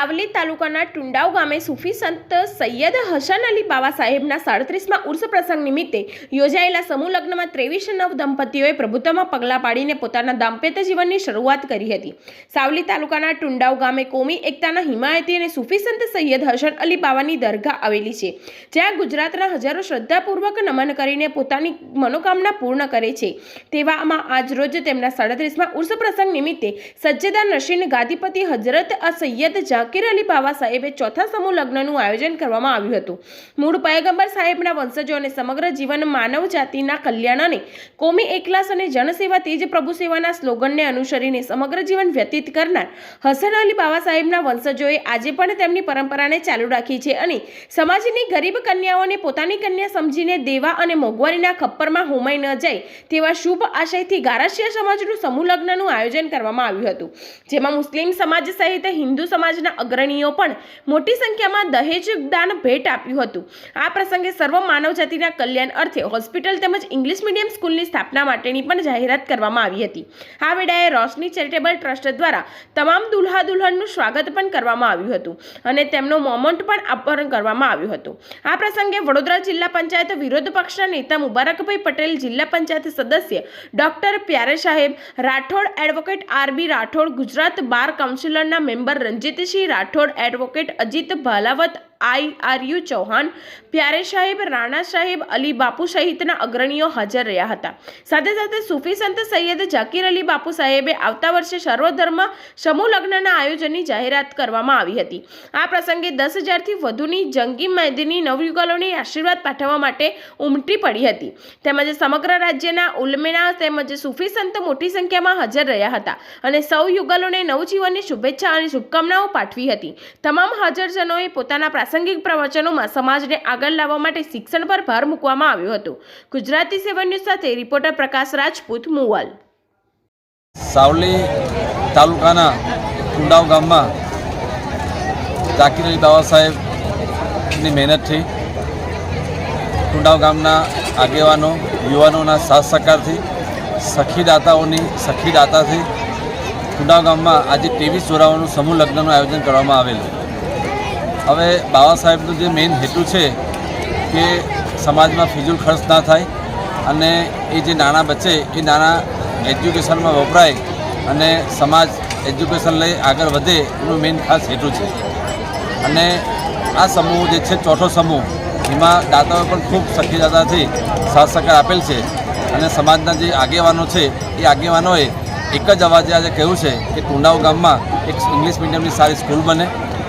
સાવલી તાલુકાના ટુંડાવ ગામે સૂફી સંત સૈયદ હસન અલી બાવા સાહેબના સાડત્રીસમાં ઉર્સ પ્રસંગ નિમિત્તે યોજાયેલા સમૂહ લગ્નમાં ત્રેવીસ નવ દંપતીઓએ પ્રભુત્વમાં પગલાં પાડીને પોતાના દાંપત્ય જીવનની શરૂઆત કરી હતી. સાવલી તાલુકાના ટુંડાવ ગામે કોમી એકતાના હિમાયતી અને સૂફી સંત સૈયદ હસન અલી બાવાની દરગાહ આવેલી છે, જ્યાં ગુજરાતના હજારો શ્રદ્ધાપૂર્વક નમન કરીને પોતાની મનોકામના પૂર્ણ કરે છે. તેવામાં આજરોજ તેમના સાડત્રીસમાં ઉર્સ પ્રસંગ નિમિત્તે સજ્જદા નશીન ગાદીપતિ હજરત આ સૈયદ ઝાકીર અલી બાવા સાહેબે ચોથા સમૂહ લગ્નનું આયોજન કરવામાં આવ્યું હતું. મૂળ પયગંબર સાહેબના વંશજો અને સમગ્ર જીવન માનવ જાતિના કલ્યાણ અને કોમી એકલાસ અને જનસેવા તેજ પ્રભુ સેવાના સ્લોગનને અનુસરીને સમગ્ર જીવન વ્યતીત કરનાર હસન અલી બાવા સાહેબના વંશજોએ આજે પણ તેમની પરંપરાને ચાલુ રાખી છે અને સમાજની ગરીબ કન્યાઓને પોતાની કન્યા સમજીને દેવા અને મોંઘવારીના ખપ્પરમાં હોમાઈ ન જાય તેવા શુભ આશયથી ગારાશિયા સમાજનું સમૂહ લગ્નનું આયોજન કરવામાં આવ્યું હતું. જેમાં મુસ્લિમ સમાજ સહિત હિન્દુ સમાજના અગ્રણીઓ પણ મોટી સંખ્યામાં દહેજ દાન ભેટ આપ્યું હતું. આ પ્રસંગે સર્વ માનવજાતિના કલ્યાણ અર્થે હોસ્પિટલ તેમજ ઇંગ્લિશ મીડિયમ સ્કૂલની સ્થાપના માટેની પણ જાહેરાત કરવામાં આવી હતી. આ વેળાએ રોશની ચેરિટેબલ ટ્રસ્ટ દ્વારા તમામ દુલ્હા દુલ્હનનું સ્વાગત પણ કરવામાં આવ્યું હતું અને તેમનો મોમેન્ટ પણ અર્પણ કરવામાં આવ્યું હતું. આ પ્રસંગે વડોદરા જિલ્લા પંચાયત વિરોધ પક્ષના નેતા મુબારકભાઈ પટેલ, જિલ્લા પંચાયત સદસ્ય ડોક્ટર પ્યારે સાહેબ, Rathod advocate R B Rathod, Gujarat bar કાઉન્સિલરના member Ranjitsinh Rathod advocate Ajit Bhalavat I R U Chauhan, Pyare સાહેબ, રાણા સાહેબ, અલી બાપુ સહિતના અગ્રણીઓ હાજર રહ્યા હતા. સાથે સાથે સૂફી સંત સૈયદ ઝાકીર અલી બાપુ સાહેબે આવતા વર્ષે સર્વધર્મ સમૂહ લગ્નના આયોજનની જાહેરાત કરવામાં આવી હતી. આ પ્રસંગે દસ હજારથી વધુની જંગી મેદની નવયુગલોને આશીર્વાદ પાઠવવા માટે ઉમટી પડી હતી. તેમજ સમગ્ર રાજ્યના ઉલમેના તેમજ સૂફી સંત મોટી સંખ્યામાં હાજર રહ્યા હતા અને સૌ યુગલોને નવજીવનની શુભેચ્છા અને શુભકામનાઓ પાઠવી હતી. તમામ હાજરજનોએ પોતાના પ્રાસંગિક પ્રવચનોમાં સમાજને આગળ લાવવા માટે શિક્ષણ પર ભાર મૂકવામાં આવ્યો હતો. ગુજરાતી સેવન ન્યૂઝ સાથે રિપોર્ટર પ્રકાશ રાજપૂત, મુવાલ. સાવલી તાલુકાના કુંડાવ ગામમાં ઝાકીર અલી બાબા સાહેબની મહેનતથી કુંડાવ ગામના આગેવાનો, યુવાનોના સાથ સહકારથી સખીદાતાઓની સખીદાતાથી કુંડાવ ગામમાં આજે ત્રેવીસ ચોરાવાનું સમૂહ લગ્નનું આયોજન કરવામાં આવેલું. હવે બાબા સાહેબનો જે મેઇન હેતુ છે કે સમાજમાં ફિજુલ ખર્ચ ના થાય અને એ જે નાણાં બચે એ નાણાં એજ્યુકેશનમાં વપરાય અને સમાજ એજ્યુકેશન લઈ આગળ વધે એનું મેઇન ખાસ હેતુ છે. અને આ સમૂહ જે છે, ચોથો સમૂહ, એમાં દાતાઓએ પણ ખૂબ સખીદાતાથી સાથ સહકાર આપેલ છે અને સમાજના જે આગેવાનો છે, એ આગેવાનોએ એક જ અવાજે આજે કહ્યું છે કે ટુંડાવ ગામમાં એક ઇંગ્લિશ મીડિયમની સારી સ્કૂલ બને.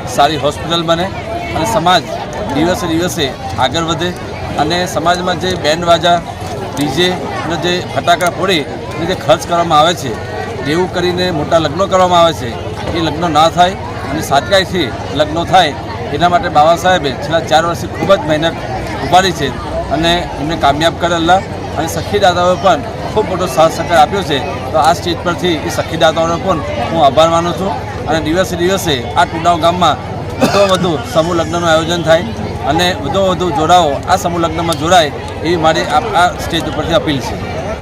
સારી હોસ્પિટલ બને અને સમાજ દિવસે દિવસે આગળ વધે અને સમાજમાં જે બેન્ડ વાજા ડીજે જે ફટાકડા ફોડે એને જે ખર્ચ કરવામાં આવે છે, એવું કરીને મોટા લગ્નો કરવામાં આવે છે, એ લગ્નો ના થાય અને સાચકાઈથી લગ્નો થાય, એના માટે બાબા સાહેબે છેલ્લા ચાર વર્ષથી ખૂબ જ મહેનત ઉપાડી છે અને એમને કામયાબ કરેલા અને સખીદાતાઓએ પણ ખૂબ મોટો સાથ સહકાર આપ્યો છે. તો આ સ્ટેજ પરથી એ સખીદાતાઓનો પણ હું આભાર માનું છું. અને દિવસે દિવસે આ ટુડાવ ગામમાં વધુ વધુ સમૂહ લગ્નનું આયોજન થાય અને વધુ વધુ જોડાઓ આ સમૂહ લગ્નમાં જોડાય એવી મારી આ સ્ટેજ ઉપરથી અપીલ છે.